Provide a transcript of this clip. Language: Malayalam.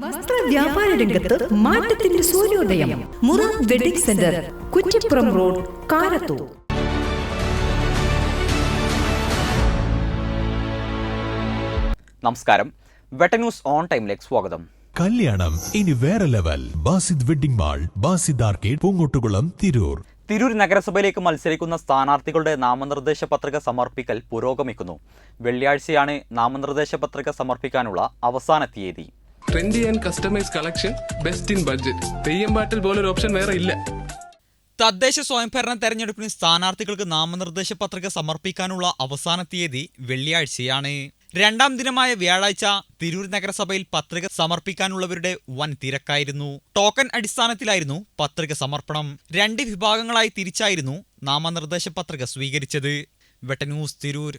വസ്ത്ര വ്യാപാര രംഗത്ത് മാറ്റത്തിന്റെ സൂര്യോദയം. Mura wedding centre Kuttippuram road Karathur. നമസ്കാരം. വെട്ട ന്യൂസ് ഓൺ ടൈമിലേക്ക് സ്വാഗതം. കല്യാണം ഇനി വേറെ level. Basid wedding mall Basid arcade Poongottukulam Tirur. Tirur നഗരസഭയിലേക്ക് മത്സരിക്കുന്ന സ്ഥാനാർത്ഥികളുടെ നാമനിർദ്ദേശ പത്രിക സമർപ്പിക്കൽ പുരോഗമിക്കുന്നു. വെള്ളിയാഴ്ചയാണ് നാമനിർദ്ദേശ പത്രിക സമർപ്പിക്കാനുള്ള അവസാന തീയതി. Trendy and customise collection best in budget Theyyam പോലെ പോലൊരു ഓപ്ഷൻ വേറെ ഇല്ല. തദ്ദേശ സ്വയംഭരണ തെരഞ്ഞെടുപ്പിന് സ്ഥാനാർത്ഥികൾക്ക് നാമനിർദ്ദേശ പത്രിക സമർപ്പിക്കാനുള്ള അവസാന തീയതി വെള്ളിയാഴ്ചയാണ്. രണ്ടാം ദിനമായ വ്യാഴാഴ്ച തിരൂർ നഗരസഭയിൽ പത്രിക സമർപ്പിക്കാനുള്ളവരുടെ വൻ തിരക്കായിരുന്നു ടോക്കൺ അടിസ്ഥാനത്തിലായിരുന്നു പത്രിക സമർപ്പണം. രണ്ട് വിഭാഗങ്ങളായി തിരിച്ചായിരുന്നു നാമനിർദ്ദേശ പത്രിക സ്വീകരിച്ചത്. വെട്ടന്യൂസ് തിരൂർ.